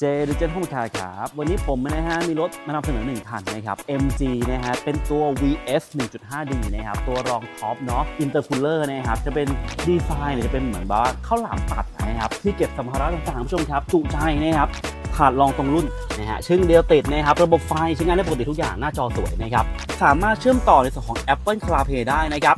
เจดิเจนห้องคาครับวันนี้ผมนะฮะมีรถมานำเสนอหนึ่งคันนะครับ MG นะฮะเป็นตัว VS 1.5D นะครับตัวรองท็อปเนาะอินเตอร์คูลเลอร์นะครับจะเป็นดีไซน์เนี่ยจะเป็นเหมือนว่าข้าวหลามตัดนะครับที่เก็บสัมภาระต่างๆผู้ชมครับจุใจนะครับถาดรองตรงรุ่นนะฮะชึ่งเดียวติดนะครับระบบไฟใช้งานได้ปกติทุกอย่างหน้าจอสวยนะครับสามารถเชื่อมต่อในส่วนของ Apple CarPlay ได้นะครับ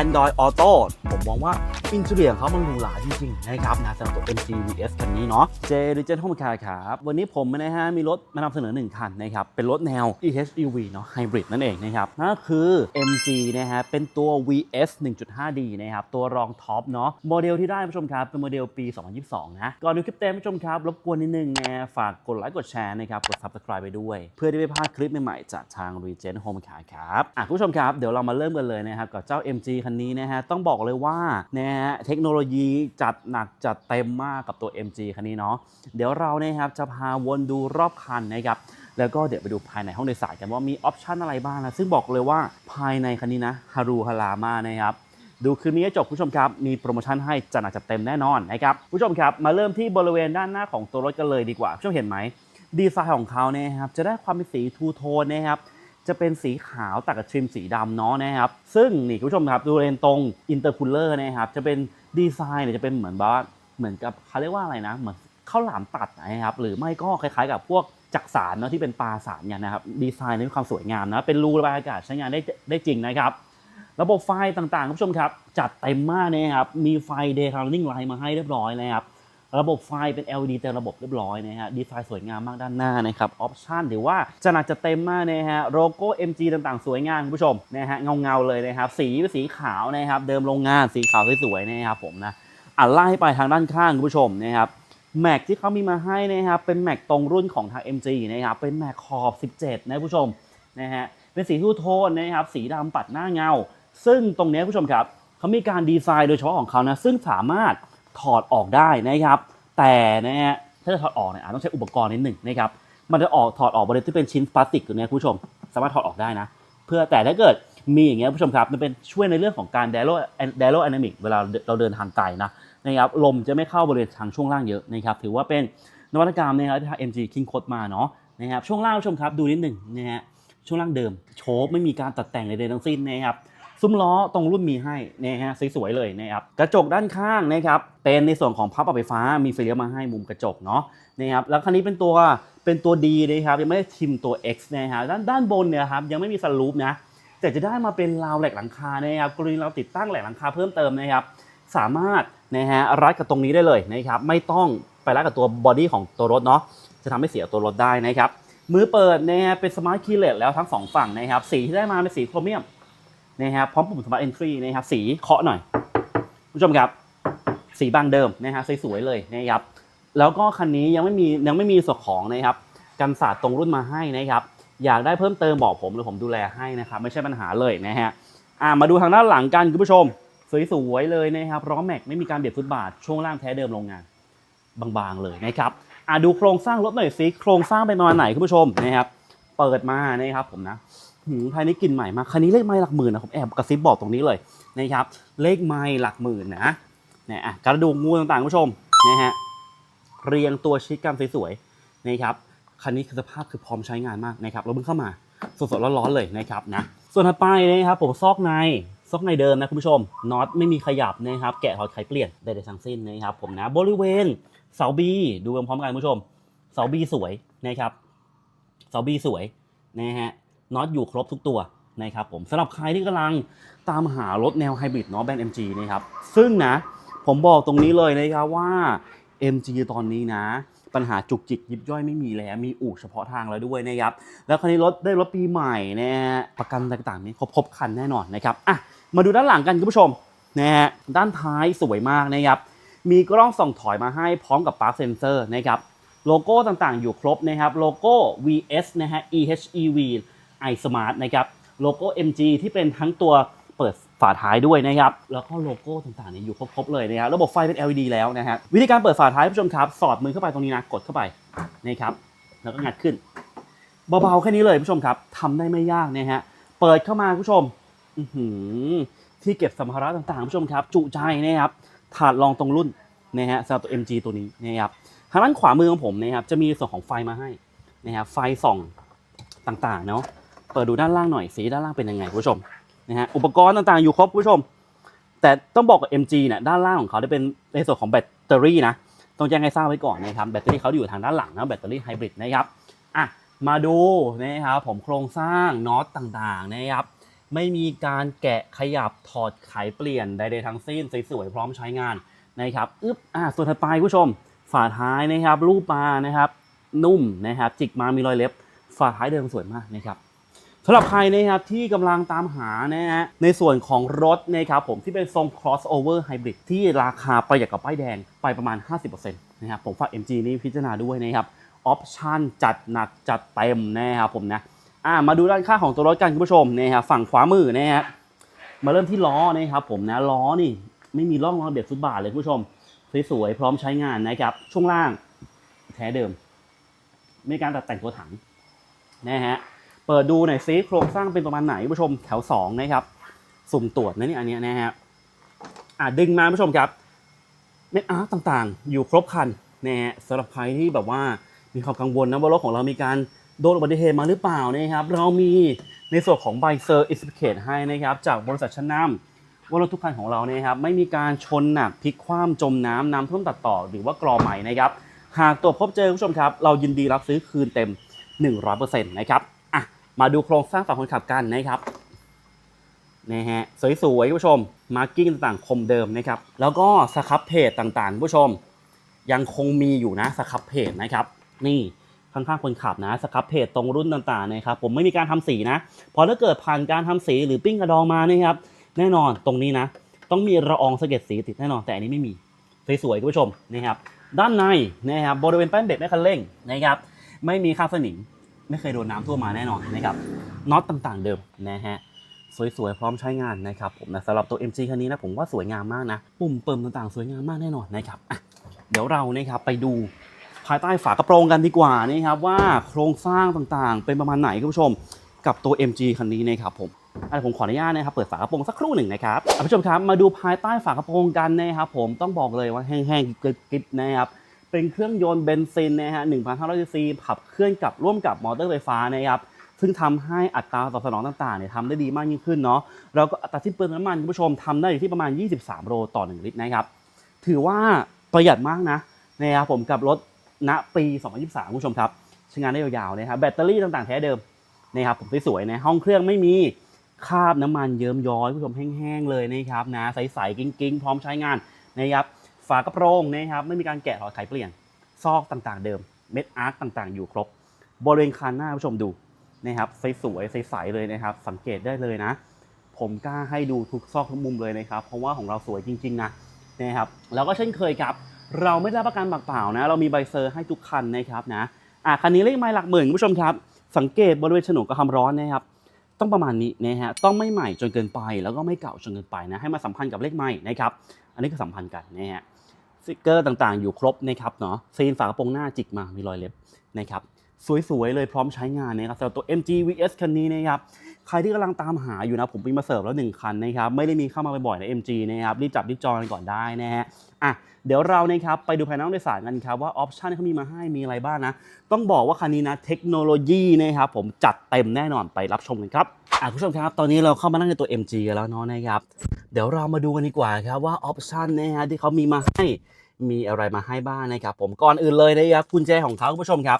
Android Auto ผมมองว่าอินเทอร์เนียของเขามันหรูหราจริงๆนะครับนะสำหรับตัว MG VS คันนี้เนาะ J Digital Home Car ครับวันนี้ผมนะฮะมีรถมานำเสนอ1คันนะครับ เป็นรถแนว EHEV เนาะ Hybrid นั่นเองนะครับ นั่นคือ MG นะฮะเป็นตัว VS 1.5D นะครับ ตัวรองท็อปเนาะโมเดลที่ได้ผู้ชมครับ เป็นโมเดลปี 2022 นะ ก่อนดูคลิปเต็มผู้ชมครับ รบกวนนิดนึงนะฝากกดไลค์กดแชร์นะครับกด Subscribe ไปด้วย เพื่อที่ไม่พลาดคลิปใหม่ๆจากทาง Regen Home Car ครับอะผู้ชมครับเดี๋ยวเรามาเริ่มกันเลยนะครับกับเจ้า MG คันนี้นะฮะต้องบอกเลยว่านะฮะเทคโนโลยีจัดหนักจัดเต็มมากกับตัว MG คันนี้เนาะเดี๋ยวเรานะครับจะพาวนดูรอบคันนะครับแล้วก็เดี๋ยวไปดูภายในห้องโดยสารกันว่ามีออปชันอะไรบ้างนะซึ่งบอกเลยว่าภายในคันนี้นะฮารูฮารามานะครับดูคลิปนี้จบคุณผู้ชมครับ มีโปรโมชั่นให้จัดหนักจัดเต็มแน่นอนนะครับคุณผู้ชมครับ มาเริ่มที่บริเวณด้านหน้าของตัวรถกันเลยดีกว่าคุณผู้ชมเห็นไหมดีไซน์ของเขาเนี่ยครับจะได้ความเป็นสีทูโทนนะครับ จะเป็นสีขาวตัดกับทริมสีดำเนาะนะครับ ซึ่งนี่คุณผู้ชมครับดูเลนตรงอินเตอร์คูลเลอร์นะครับจะเป็นดีไซน์เนี่ยจะเป็นเหมือนว่าเหมือนกับเขาเรียกว่าอะไรนะเหมือนข้าวหลามตัดนะครับหรือไม่ก็คล้ายๆ กับพวกจักสารเนาะที่เป็นปลาสารเนี่ยนะครับดีไซน์ในความสวยงามนะเป็นรูระบายอากาศใช้งานได้ได้จริงนะครับ ระบบไฟต่างๆคุณผู้ชมครับ จัดเต็มมากนะครับมีไฟ day running light มาให้เรียบร้อยนะครับ ระบบไฟเป็น LED เต็มระบบเรียบร้อยนะฮะดีไซน์สวยงามมากด้านหน้านะครับออปชันถือว่าจะหนักจะเต็มมากนะฮะโลโก้ MG ต่างๆ สวยงามคุณผู้ชมนะฮะเงาเงาๆเลยนะครับสีเป็นสีขาวนะครับเดิมโรงงานสีขาวสวยๆนะครับผมนะอะไล่ไปทางด้านข้างคุณผู้ชมนะครับแม็กที่เขามีมาให้นะครับเป็นแม็กตรงรุ่นของทาง MG นะครับเป็นแม็กขอบ 17 นะคุณผู้ชมนะฮะเป็นสีทูโทนนะครับสีดำปัดหน้าเงา ซึ่งตรงนี้คุณผู้ชมครับเขามีการดีไซน์โดยเฉพาะของเขานะซึ่งสามารถ ถอดออกได้นะครับ แต่นะฮะถ้าจะถอดออกเนี่ยอาจต้องใช้อุปกรณ์นิดหนึ่งนะครับ มันจะออกถอดออกบริเวณที่เป็นชิ้นพลาสติกอยู่เนี่ยคุณผู้ชม สามารถถอดออกได้นะ เพื่อแต่ถ้าเกิดมีอย่างเงี้ยคุณผู้ชมครับ มันเป็นช่วยในเรื่องของการเดโลเดโลแอนิมิกเวลาเราเดินทางไกลนะนะครับลมจะไม่เข้าบริเวณทางช่วงล่างเยอะนะครับ ถือว่าเป็นนวัตกรรมนะครับที่ทาง MG คิงคดมาเนาะนะครับช่วงล่างผู้ชมครับดูนิดหนึ่งนะฮะช่วงล่างเดิมโชคไม่มีการตัดแต่งใดๆทั้งสิ้นนะครับ ซุ้มล้อตรงรุ่นมีให้นะฮะสวยๆเลยนะครับกระจกด้านข้างนะครับเป็นในส่วนของพับปรับไฟฟ้ามีไฟเลี้ยวมาให้มุมกระจกเนาะนะครับแล้วคันนี้เป็นตัวเป็นตัว D นะครับยังไม่ได้ทิมตัว X นะฮะด้านด้านบนเนี่ยครับยังไม่มีสลูปนะแต่จะได้มาเป็นราวแหลกหลังคานะครับกรณีเราติดตั้งแหลกหลังคาเพิ่มเติมนะครับสามารถนะฮะรัดกับตรงนี้ได้เลยนะครับไม่ต้องไปรัดกับตัวบอดี้ของตัวรถเนาะจะทำให้เสียตัวรถได้นะครับมือเปิดนะฮะเป็นสมาร์ทคีย์เลสแล้วทั้งสองฝั่งนะครับสีที่ได้มาเป็นสีโครเมียม นะครับพร้อมปุ่ม Smart Entry นะครับสีเคาะหน่อยผู้ชมครับสีบางเดิมนะฮะสวยๆเลยนะครับแล้วก็คันนี้ยังไม่มียังไม่มีส่วนของนะครับกันศาสตร์ตรงรุ่นมาให้นะครับอยากได้เพิ่มเติมบอกผมหรือผมดูแลให้นะครับไม่ใช่ปัญหาเลยนะฮะอ่ามาดูทางด้านหลังกันคุณผู้ชม สวยๆเลยนะครับล้อแม็กไม่มีการเบียดฟุตบาทช่วงล่างแท้เดิมโรงงานบางๆเลยนะครับอ่าดูโครงสร้างรถหน่อยสิโครงสร้างเป็นประมาณไหนคุณผู้ชมนะครับเปิดมานะครับผมนะ ภายในกลิ่นใหม่มากคันนี้เลขไม้หลักหมื่นนะผมแอบกระซิบบอกตรงนี้เลยนะครับ เลขไม้หลักหมื่นนะเนี่ยอะกระดูกงูต่างๆคุณผู้ชมนะฮะเรียงตัวชิดกันสวยๆนะครับคันนี้คือสภาพคือพร้อมใช้งานมากนะครับเราเพิ่งเข้ามาสดๆร้อนๆเลยนะครับนะส่วนถัดไปนะครับผมซอกในซอกในเดิมนะคุณผู้ชมน็อตไม่มีขยับนะครับ แกะถอดไขเปลี่ยนได้ทั้งสิ้นนะครับผมนะบริเวณเสาบีดูพร้อมๆกันคุณผู้ชมเสาบีสวยนะครับเสาบีสวยนะฮะ น็อตอยู่ครบทุกตัวนะครับผมสำหรับใครที่กำลังตามหารถแนวไฮบริดเนาะแบรนด์ MG นะครับซึ่งนะผมบอกตรงนี้เลยนะครับว่า MG ตอนนี้นะ ปัญหาจุกจิกยิบย่อยไม่มีแล้ว มีอู่เฉพาะทางแล้วด้วยนะครับ แล้วคันนี้รถได้รถปีใหม่นะฮะประกันต่างๆนี่ครบครบคันแน่นอนนะครับอะมาดูด้านหลังกันคุณผู้ชมนะฮะด้านท้ายสวยมากนะครับมีกล้องส่องถอยมาให้พร้อมกับปาร์คเซนเซอร์นะครับโลโก้ต่างๆอยู่ครบนะครับโลโก้ VS นะฮะ EHEV i Smart นะครับโลโก้ MG ที่เป็นทั้งตัวเปิดฝาท้ายด้วยนะครับ แล้วก็โลโก้ต่างๆเนี่ยอยู่ครบๆเลยนะครับระบบไฟเป็น LED แล้วนะฮะวิธีการเปิดฝาท้ายผู้ชมครับ สอดมือเข้าไปตรงนี้นะกดเข้าไปนะครับแล้วก็งัดขึ้น เบาๆแค่นี้เลยผู้ชมครับทำได้ไม่ยากนะฮะเปิดเข้ามาผู้ชมอื้อหือที่เก็บสัมภาระต่างๆผู้ชมครับ จุใจนะครับถาดรองตรงรุ่นนะฮะสำหรับตัว MG ตัวนี้นะครับทางด้านขวามือของผมนะครับจะมีส่วนของไฟมาให้นะครับไฟส่องต่างๆเนาะ เปิดดูด้านล่างหน่อยสีด้านล่างเป็นยังไงคุณผู้ชมนะฮะอุปกรณ์ต่างๆอยู่ครบคุณผู้ชม แต่ต้องบอกกับ MG เนี่ยด้านล่างของเขาได้เป็นในส่วนของแบตเตอรี่นะต้องแจ้งให้ทราบไว้ก่อนนะครับแบตเตอรี่เขาอยู่ทางด้านหลังนะแบตเตอรี่ไฮบริดนะครับอะมาดูนะครับผมโครงสร้างน็อตต่างๆนะครับไม่มีการแกะขยับถอดไขเปลี่ยนใดๆทั้งสิ้นสวยๆพร้อมใช้งานนะครับอึ๊บอะส่วนถัดไปคุณผู้ชม ฝาท้ายนะครับรูปมานะครับ นุ่มนะครับจิกมามีรอยเล็บ ฝาท้ายเดิมสวยมากนะครับ สำหรับใครนะครับที่กำลังตามหานะฮะในส่วนของรถนะครับผมที่เป็นทรง crossover hybrid ที่ราคาประหยัดกับป้ายแดงไปประมาณ 50%นะครับผมฝาก MG นี้พิจารณาด้วยนะครับออปชั่นจัดหนักจัดเต็มนะครับผมนะอ่ามาดูด้านข้างของตัวรถกันคุณผู้ชมนะครับฝั่งขวามือนะฮะมาเริ่มที่ล้อนะครับผมนะล้อนี่ไม่มีร่องรอยเบียดฟุตบาทเลยคุณผู้ชมสวยๆพร้อมใช้งานนะครับช่วงล่างแท้เดิม ไม่มีการตัดแต่งตัวถังนะฮะ เปิดดูหน่อยซิโครงสร้างเป็นประมาณไหนผู้ชมแถวสองนะครับ สุ่มตรวจนะนี่อันนี้นะฮะอ่าดึงมาผู้ชมครับเม็ดอาร์ตต่างๆ อยู่ครบคันนะฮะสำหรับใครที่แบบว่ามีความกังวลนะว่ารถของเรามีการโดนอุบัติเหตุมาหรือเปล่านะครับ เรามีในส่วนของใบเซอร์อิสเคตให้นะครับ จากบริษัทชั้นนำว่ารถทุกคันของเราเนี่ยครับไม่มีการชนหนักพลิกคว่ำจมน้ำน้ำท่วมตัดต่อหรือว่ากรอใหม่นะครับ หากตัวจพบเจอผู้ชมครับ เรายินดีรับซื้อคืนเต็ม 100%นะครับ มาดูโครงสร้างฝั่งคนขับกันนะครับนะฮะสวยๆผู้ชมมาร์กิ้งต่างๆคมเดิมนะครับ แล้วก็สครับเพจต่างๆผู้ชม ยังคงมีอยู่นะสครับเพจนะครับ นี่ข้างๆคนขับนะสครับเพจตรงรุ่นต่างๆนะครับ ผมไม่มีการทำสีนะพราะถ้าเกิดผ่านการทำสีหรือปิ้งกระดองมานะครับ แน่นอนตรงนี้นะ ต้องมีระอองสะเก็ดสีติดแน่นอนแต่อันนี้ไม่มีสวยๆผู้ชมนะครับ ด้านในนะครับบริเวณแป้นเบรกแม่คันเร่งนะครับ ไม่มีคราบสนิม ไม่เคยโดนน้ำท่วมมาแน่นอนนะครับน็อตต่างๆเดิมนะฮะสวยๆ พร้อมใช้งานนะครับผมนะสำหรับตัว MG คันนี้นะผมว่าสวยงามมากนะ ปุ่มเปิมต่างๆ สวยงามมากแน่นอนนะครับเดี๋ยวเรานะครับไปดูภายใต้ฝากระโปรงกันดีกว่านะครับว่าโครงสร้างต่างๆ เป็นประมาณไหนคุณผู้ชมกับตัว MG คันนี้นะครับผมอะผมขออนุญาตนะครับเปิดฝากระโปรงสักครู่หนึ่งนะครับอะผู้ชมครับมาดูภายใต้ฝากระโปรงกันนะครับผมต้องบอกเลยว่าแห้งๆกริบๆนะครับ เป็นเครื่องยนต์เบนซินนะฮะ1,500ซีซีขับเคลื่อนกับร่วมกับมอเตอร์ไฟฟ้านะครับซึ่งทำให้อัตราตอบสนองต่างๆเนี่ยทำได้ดีมากยิ่งขึ้นเนาะแล้วก็อัตราสิ้นเปลืองน้ำมันคุณผู้ชมทำได้อยู่ที่ประมาณ 23 โลต่อ 1 ลิตรนะครับ ถือว่าประหยัดมากนะนะครับผมกับรถณปี 2023คุณผู้ชมครับใช้งานได้ยาวๆนะครับแบตเตอรี่ต่างๆแท้เดิมนะครับผมสวยๆนะห้องเครื่องไม่มีคราบน้ำมันเยิ้มย้อยคุณผู้ชมแห้งๆเลยนะครับนะใสๆกิ้งๆ พร้อมใช้งานนะครับ ฝากระโปรงนะครับไม่มีการแกะถอดไขเปลี่ยน ซอกต่างๆ เดิมเม็ดอาร์คต่างๆ อยู่ครบ บริเวณคานหน้าผู้ชมดูนะครับสวยๆใสๆเลยนะครับ สังเกตได้เลยนะ ผมกล้าให้ดูทุกซอกทุกมุมเลยนะครับ เพราะว่าของเราสวยจริงๆนะนะครับแล้วก็เช่นเคยครับ เราไม่ได้ประกันปากเปล่านะ เรามีใบเซอร์ให้ทุกคันนะครับนะอะคันนี้เลขไมล์หลักหมื่นคุณผู้ชมครับ สังเกตบริเวณฉนวนกับความร้อนนะครับ ต้องประมาณนี้นะฮะต้องไม่ใหม่จนเกินไป แล้วก็ไม่เก่าจนเกินไปนะให้มาสัมพันธ์กับเลขใหม่นะครับอันนี้ก็สัมพันธ์กันนะฮะสติกเกอร์ต่างๆ อยู่ครบนะครับเนาะซีนฝากระโปรงหน้าจิกมามีรอยเล็บนะครับ สวยๆ เลยพร้อมใช้งานนะครับสำหรับตัว MG VS คันนี้นะครับใครที่กำลังตามหาอยู่นะผมมีมาเสิร์ฟแล้วหนึ่งคันนะครับไม่ได้มีเข้ามาบ่อยๆใน MG นะครับรีบจับรีบจองกันก่อนได้นะฮะอะเดี๋ยวเรานะครับไปดูภายในห้องโดยสารกันครับว่าออปชันที่เขามีมาให้มีอะไรบ้างนะ ต้องบอกว่าคันนี้นะเทคโนโลยีนะครับผมจัดเต็มแน่นอนไปรับชมกันครับอะคุณผู้ชมครับตอนนี้เราเข้ามานั่งในตัว MG กันแล้วเนาะนะครับเดี๋ยวเรามาดูกันดีกว่าครับว่าออปชันนะฮะที่เขามีมาให้มีอะไรมาให้บ้างนะครับผมก่อนอื่นเลยนะครับกุญแจของเขาคุณผู้ชมครับ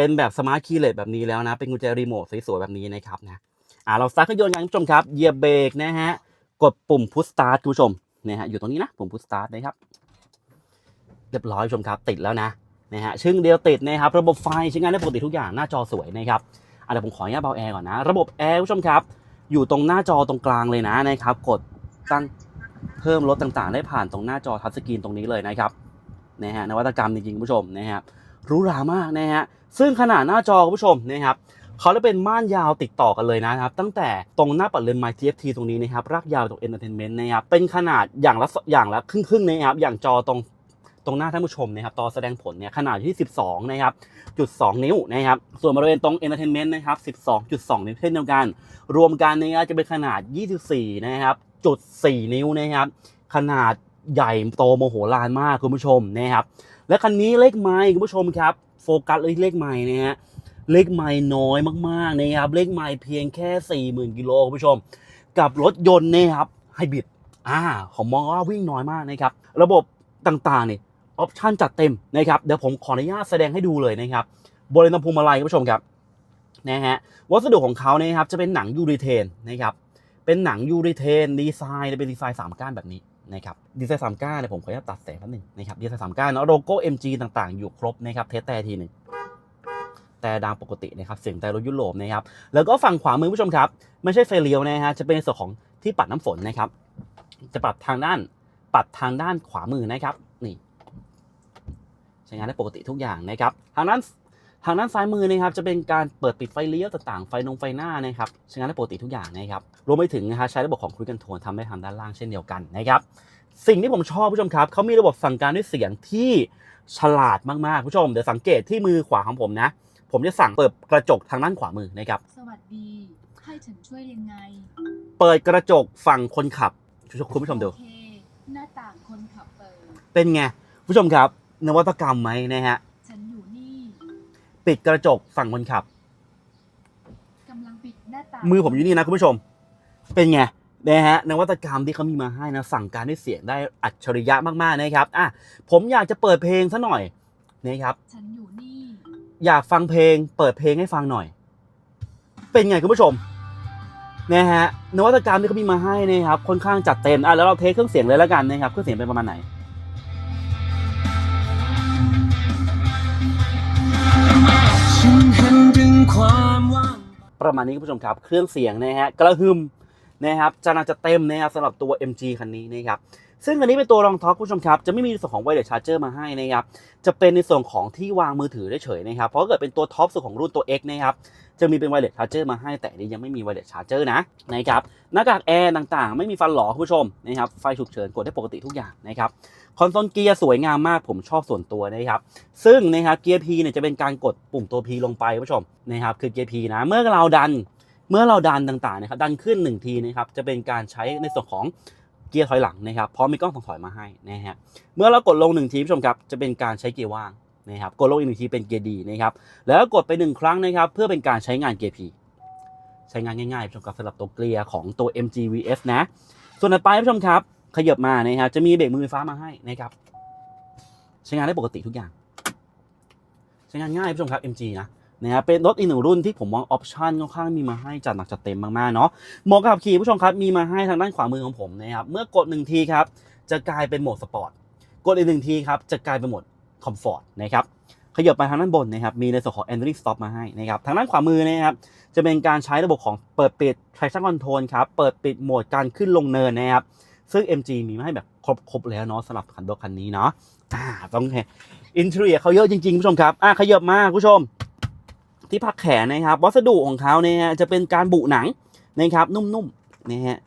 เป็นแบบสมาร์ทคีย์เลสแบบนี้แล้วนะ เป็นกุญแจรีโมทสวยๆแบบนี้นะครับนะอ่าเราสตาร์ทเครื่องยนต์กันคุณผู้ชมครับเหยียบเบรกนะฮะกดปุ่มพุชสตาร์ทคุณผู้ชมนะฮะอยู่ตรงนี้นะปุ่มพุชสตาร์ทนะครับเรียบร้อยคุณผู้ชมครับติดแล้วนะนะฮะชึ่งเดียวติดนะครับระบบไฟใช้งานได้ปกติทุกอย่างหน้าจอสวยนะครับอะเดี๋ยวผมขออนุญาตเบาแอร์ก่อนนะ ระบบแอร์คุณผู้ชมครับอยู่ตรงหน้าจอตรงกลางเลยนะนะครับ กดตั้งเพิ่มลดต่างๆ ได้ผ่านตรงหน้าจอทัชสกรีนตรงนี้เลยนะครับนะฮะนวัตกรรมจริงๆคุณผู้ชมนะครับรูหรามากนะฮะ ซึ่งขนาดหน้าจอคุณผู้ชมนะครับเขาได้เป็นม่านยาวติดต่อกันเลยนะครับ ตั้งแต่ตรงหน้าปัดเลนไมค์ TFT ตรงนี้นะครับรากยาวตรง Entertainment นะครับเป็นขนาดอย่างละอย่างละครึ่งๆนะครับอย่างจอตรงตรงหน้าท่านผู้ชมนะครับตอแสดงผลเนี่ยขนาดที่ 12 นะครับจุด 2 นิ้วนะครับ ส่วนบริเวณตรง Entertainment นะครับ 12.2 นิ้วเช่นเดียวกัน รวมกันเนะครับจะเป็นขนาด 24 นะครับจุด 4 นิ้วนะครับ ขนาดใหญ่โตโมโหลานมากคุณผู้ชมนะครับ และคันนี้เลขไม้คุณผู้ชมครับ โฟกัสเลยที่เลขไม้นะฮะเลขไม้น้อยมากๆนะครับเลขไม้เพียงแค่ 40,000กิโลคุณผู้ชม กับรถยนต์นะครับไฮบริดอ่าผมมองว่าวิ่งน้อยมากนะครับระบบต่างๆเนี่ยออปชันจัดเต็มนะครับเดี๋ยวผมขออนุญาตแสดงให้ดูเลยนะครับบริเวณลำโพงมาลัยคุณผู้ชมครับนะฮะวัสดุของเขาเนี่ยครับจะเป็นหนังยูริเทนนะครับเป็นหนังยูริเทนดีไซน์เป็นดีไซน์สามก้านแบบนี้ นะครับดีไซน์สามก้าเนี่ยผมขออนุญาตตัดแสงแป๊บหนึงนะครับดีไซน์สามก้าเนาะโลโก้ MG ต่างๆ อยู่ครบนะครับเทสแต่ทีหนึ่งแต่ดังปกตินะครับเสียงแต่รถยุโรปนะครับแล้วก็ฝั่งขวามือผู้ชมครับ ไม่ใช่ไฟเลี้ยวนะฮะจะเป็นส่วนของที่ปัดน้ำฝนนะครับ จะปัดทางด้านปัดทางด้านขวามือนะครับนี่ใช้งานได้ปกติทุกอย่างนะครับทางด้าน ทางด้านซ้ายมือนะครับจะเป็นการเปิดปิดไฟเลี้ยวต่างๆ ไฟนงไฟหน้านะครับใช้งานได้ปกติทุกอย่างนะครับรวมไปถึงนะฮะใช้ระบบของครูกันโทนทำได้ทางด้านล่างเช่นเดียวกันนะครับสิ่งที่ผมชอบผู้ชมครับเขามีระบบสั่งการด้วยเสียงที่ฉลาดมากๆผู้ชมเดี๋ยวสังเกตที่มือขวาของผมนะ ผมจะสั่งเปิดกระจกทางด้านขวามือนะครับสวัสดีให้ฉันช่วยยังไง เปิดกระจกฝั่งคนขับคุณผู้ชมดูโอเคหน้าต่างคนขับเปิดเป็นไงผู้ชมครับนวัตกรรมไหมนะฮะฉันอยู่นี่ ปิดกระจกฝั่งคนขับ กำลังปิดหน้าต่างมือผมอยู่นี่นะคุณผู้ชม เป็นไงนะฮะนวัตกรรมที่เขามีมาให้นะสั่งการด้วยเสียงได้อัจฉริยะมากๆนะครับอะผมอยากจะเปิดเพลงซะหน่อยนะครับ ฉันอยู่นี่ อยากฟังเพลง เปิดเพลงให้ฟังหน่อย เป็นไงคุณผู้ชมนะฮะนวัตกรรมที่เขามีมาให้นะครับค่อนข้างจัดเต็มอะแล้วเราเทสเครื่องเสียงเลยแล้วกันนะครับเครื่องเสียงเป็นประมาณไหน ประมาณนี้คุณผู้ชมครับ เครื่องเสียงนะฮะกระหึ่มนะครับจะน่าจะเต็มนะครับสำหรับตัว MG คันนี้นะครับซึ่งอันนี้เป็นตัวรองท็อปคุณผู้ชมครับ จะไม่มีส่วนของไวเลสชาร์เจอร์มาให้นะครับ จะเป็นในส่วนของที่วางมือถือได้เฉยนะครับ เพราะเกิดเป็นตัวท็อปสุดของรุ่นตัว X นะครับ จะมีเป็นไวเลสชาร์เจอร์มาให้แต่นนี้ยังไม่มีไวเลสชาร์เจอร์นะนะครับหน้ากากแอร์ต่างๆ ไม่มีฟันหลอคุณผู้ชมนะครับไฟฉุกเฉินกดได้ปกติทุกอย่างนะครับ คอนโซลเกียร์สวยงามมากผมชอบส่วนตัวนะครับซึ่งนะครับเกียร์ P เนี่ยจะเป็นการกดปุ่มตัว P ลงไปผู้ชมนะครับคือเกียร์ P นะเมื่อเราดันเมื่อเราดันต่างๆนะครับดันขึ้น 1 ทีนะครับจะเป็นการใช้ในส่วนของเกียร์ถอยหลังนะครับพร้อมมีกล้องส่องถอยมาให้นะฮะเมื่อเรากดลง 1 ทีผู้ชมครับจะเป็นการใช้เกียร์ว่างนะครับกดลงอีกหนึ่งทีเป็นเกียร์ดีนะครับแล้วก็กดไป 1 ครั้งนะครับเพื่อเป็นการใช้งานเกียร์ P ใช้งานง่ายๆผู้ชมครับสำหรับตัวเกียร์ของตัว MG VS นะส่วนต่อไปผู้ชมครับ ขยับมานะครับจะมีเบรกมือไฟฟ้ามาให้นะครับใช้งานได้ปกติทุกอย่าง ใช้งานง่ายผู้ชมครับ MG นะนะครับเป็นรถอีกหนึ่งรุ่นที่ผมมองออปชันค่อนข้างมีมาให้จัดหนักจัดเต็มมากๆเนาะหมาะกับขับขี่ผู้ชมครับมีมาให้ทางด้านขวามือของผมนะครับเมื่อกดหนึ่งทีครับจะกลายเป็นโหมดสปอร์ตกดอีกหนึ่งทีครับจะกลายเป็นโหมดคอมฟอร์ตนะครับขยับไปทางด้านบนนะครับมีในส่วนของ Entry Stop มาให้นะครับทางด้านขวามือนะครับจะเป็นการใช้ระบบของเปิดปิด traction control ครับเปิดปิดโหมดการขึ้นลงเนินนะครับ ซึ่ง MG มีมาให้แบบครบๆแล้วเนาะสำหรับคันรถคันนี้เนาะอ่าต้องเห็นอินเทอร์เนียเขาเยอะจริงๆผู้ชมครับอ่าขยับมาผู้ชม ที่พักแขนนะครับ วัสดุของเขาเนี่ยจะเป็นการบุหนังนะครับ นุ่มๆนะฮะ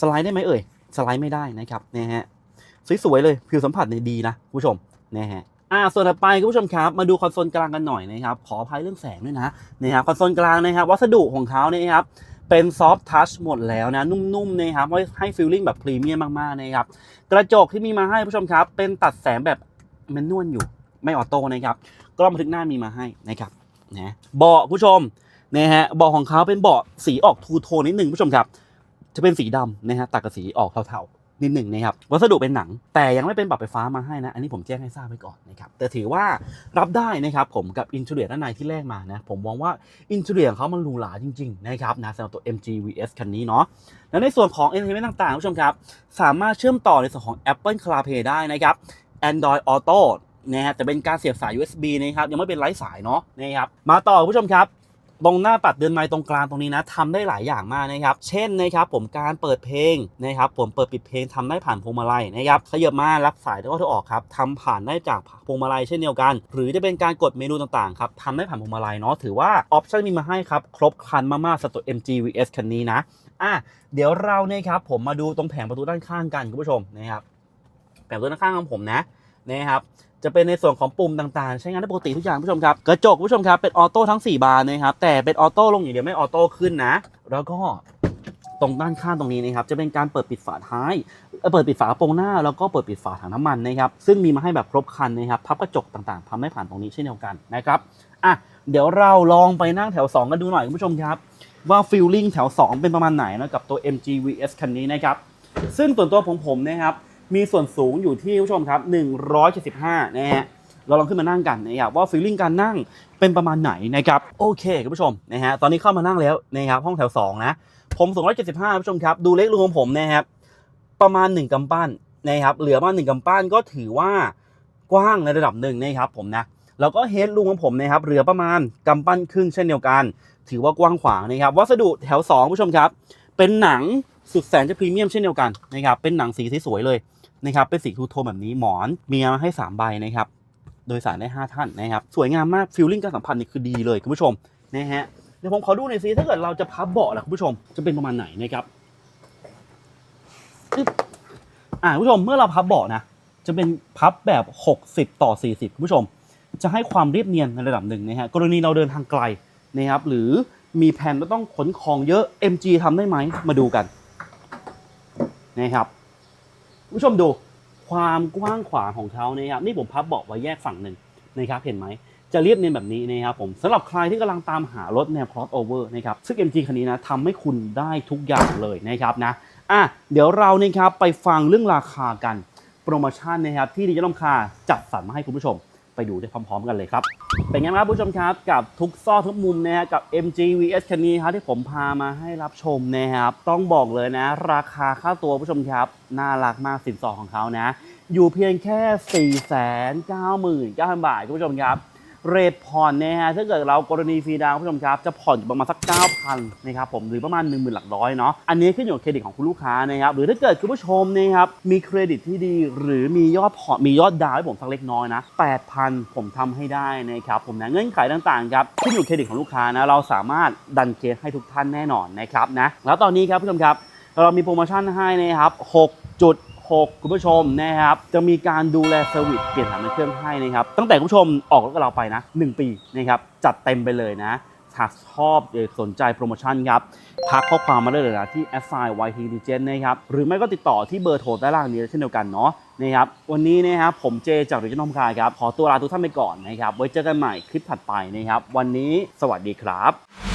สไลด์ได้ไหมเอ่ยสไลด์ไม่ได้นะครับนะฮะสวยๆเลยผิวสัมผัสเนี่ยดีนะผู้ชมนะฮะอ่าส่วนต่อไปคุณผู้ชมครับมาดูคอนโซลกลางกันหน่อยนะครับขออภัยเรื่องแสงด้วยนะนะครับคอนโซลกลางนะครับวัสดุของเขาเนี่ยครับ เป็นซอฟท์ทัชหมดแล้วนะ นุ่มๆนะครับให้ฟีลลิ่งแบบพรีเมียมมากๆนะครับ กระจกที่มีมาให้ผู้ชมครับ เป็นตัดแสงแบบแมนนวลอยู่ไม่ออโต้นะครับ กล้องบันทึกหน้ามีมาให้นะครับนะเบาะผู้ชมนะฮะเบาะของเขาเป็นเบาะสีออกทูโทนนิดหนึ่งผู้ชมครับ จะเป็นสีดำนะฮะตัดกับสีออกเทาๆ นิดหนึ่งนะครับ วัสดุเป็นหนัง แต่ยังไม่เป็นปรับไฟฟ้ามาให้นะ อันนี้ผมแจ้งให้ทราบไว้ก่อนนะครับ แต่ถือว่ารับได้นะครับผมกับอินทูเรียด้านในที่แรกมานะ ผมมองว่าอินทูเรียของเขามันหรูหราจริงๆนะครับนะสำหรับตัว MG VS คันนี้เนาะ แล้วในส่วนของ e n t e r t a i n m e n t ต่างๆผู้ชมครับ สามารถเชื่อมต่อในส่วนของ Apple CarPlay ได้นะครับ Android Auto นะฮะจะเป็นการเสียบสาย USB นะครับยังไม่เป็นไร้สายเนาะนะครับมาต่อผู้ชมครับ ตรงหน้าปัดเดินไม้ตรงกลางตรงนี้นะทำได้หลายอย่างมากนะครับ เช่นนะครับผมการเปิดเพลงนะครับผมเปิดปิดเพลงทำได้ผ่านพวงมาลัยนะครับขยับมารับสายแล้วก็โทรออกครับทำผ่านได้จากพวงมาลัยเช่นเดียวกัน หรือจะเป็นการกดเมนูต่างๆครับทำได้ผ่านพวงมาลัยเนาะถือว่าออปชั่นมีมาให้ครับครบครันมากๆสำหรับตัว MG VS คันนี้นะอะเดี๋ยวเราเนี่ยครับผมมาดูตรงแผงประตูด้านข้างกันคุณผู้ชมนะครับแผงประตูด้านข้างของผมนะ นะครับจะเป็นในส่วนของปุ่มต่างๆ ใช้งานได้ปกติทุกอย่างผู้ชมครับ กระจกผู้ชมครับ เป็นออโต้ทั้ง 4 บานนะครับ แต่เป็นออโต้ลงอย่างเดียวไม่ออโต้ขึ้นนะ แล้วก็ตรงด้านข้างตรงนี้นะครับ จะเป็นการเปิดปิดฝาท้าย เปิดปิดฝากระโปรงหน้า แล้วก็เปิดปิดฝาถังน้ำมันนะครับ ซึ่งมีมาให้แบบครบคันนะครับ พับกระจกต่างๆพับไม่ผ่านตรงนี้เช่นเดียวกันนะครับ อะ เดี๋ยวเราลองไปนั่งแถว 2 กันดูหน่อยคุณผู้ชมครับ ว่าฟิลลิ่งแถว 2 เป็นประมาณไหนนะกับตัว MG VS คันนี้นะครับ ซึ่งส่วนตัวของผมนะครับ มีส่วนสูงอยู่ที่ผู้ชมครับ 175นะฮะเราลองขึ้นมานั่งกันนะครับว่าฟีลลิ่งการนั่งเป็นประมาณไหนนะครับโอเคคุณผู้ชมนะฮะตอนนี้เข้ามานั่งแล้วนะครับห้องแถว2นะผมสูง175คุณผู้ชมครับดูเล็กลงของผมนะครับประมาณ 1กำปั้นนะครับเหลือประมาณ1กำปั้นก็ถือว่ากว้างในระดับหนึ่งนะครับผมนะแล้วก็เฮดรูมของผมนะครับเหลือประมาณกำปั้นครึ่งเช่นเดียวกัน ถือว่ากว้างขวางนะครับวัสดุแถว2ผู้ชมครับ เป็นหนัง สุดแสนจะพรีเมียมเช่นเดียวกันนะครับเป็นหนังสีสวยเลยนะครับเป็นสีทูโทนแบบนี้หมอนมีมาให้ 3 ใบนะครับโดยสารได้ 5 ท่านนะครับสวยงามมากฟิลลิ่งการสัมผัสนี่คือดีเลยคุณผู้ชมนะฮะเดี๋ยวผมขอดูหน่อยสิถ้าเกิดเราจะพับเบาะล่ะคุณผู้ชมจะเป็นประมาณไหนนะครับอ่าคุณผู้ชมเมื่อเราพับเบาะนะจะเป็นพับแบบ 60 ต่อ 40คุณผู้ชม จะให้ความเรียบเนียนในระดับหนึ่งนะฮะกรณีเราเดินทางไกลนะครับหรือมีแผนว่าต้องขนของเยอะ MG ทำได้ไหมมาดูกัน นะครับผู้ชมดูความกว้างขวางของเขานะครับนี่ผมพับเบาะไว้แยกฝั่งหนึ่งนะครับเห็นไหมจะเรียบเนียนแบบนี้นะครับผมสำหรับใครที่กำลังตามหารถแนว crossover นะครับซึ่ง MG คันนี้นะทำให้คุณได้ทุกอย่างเลยนะครับนะอะเดี๋ยวเรานะครับไปฟังเรื่องราคากันโปรโมชั่นนะครับที่ดิจิทัลคาจัดสรรมาให้คุณผู้ชม ไปดูได้พร้อมๆ กันเลยครับ เป็นไงบ้างครับผู้ชมครับกับทุกซอกทุกมุมนะฮะกับ MG VS คันนี้ครับที่ผมพามาให้รับชมนะครับต้องบอกเลยนะ ราคาค่าตัวผู้ชมครับน่ารักมากสินสอดของเขานะ อยู่เพียงแค่ 4 9 9 0 0 0 บาทคุณผู้ชมครับ เรทผ่อนนะฮะถ้าเกิดเรากรณีฟรีดาวคุณผู้ชมครับ จะผ่อนอยู่ประมาณสัก 9,000นะครับผมหรือประมาณ 1 0,000หลักร้อยเนาะอันนี้ขึ้นอยู่กับเครดิตของคุณลูกค้านะครับหรือถ้าเกิดคุณผู้ชมนะครับมีเครดิตที่ดีหรือมียอดผ่อนมียอดดาวให้ผมสักเล็กน้อยนะ8,000 ผมทำให้ได้นะครับผมนะเงื่อนไขต่างๆครับขึ้นอยู่กับเครดิตของลูกค้านะเราสามารถดันเคสให้ทุกท่านแน่นอนนะครับนะแล้วตอนนี้ครับผู้ชมครับเรามีโปรโมชั่นให้นะครับ6จุด 6 คุณผู้ชมนะครับ จะมีการดูแลเซอร์วิสเปลี่ยนถ่านน้ำเครื่องให้นะครับ ตั้งแต่คุณผู้ชมออกรถกับเราไปนะ 1 ปีนะครับ จัดเต็มไปเลยนะหากชอบหรือสนใจโปรโมชั่นครับทักข้อความมาได้เลยนะที่ a s s i g n YT l e g e n d นะครับ หรือไม่ก็ติดต่อที่เบอร์โทรใต้ล่างนี้เช่นเดียวกันเนาะนะครับวันนี้นะครับผมเจจากริจินอมคายครับ ขอตัวลาทุกท่านไปก่อนนะครับ ไว้เจอกันใหม่คลิปถัดไปนะครับ วันนี้สวัสดีครับ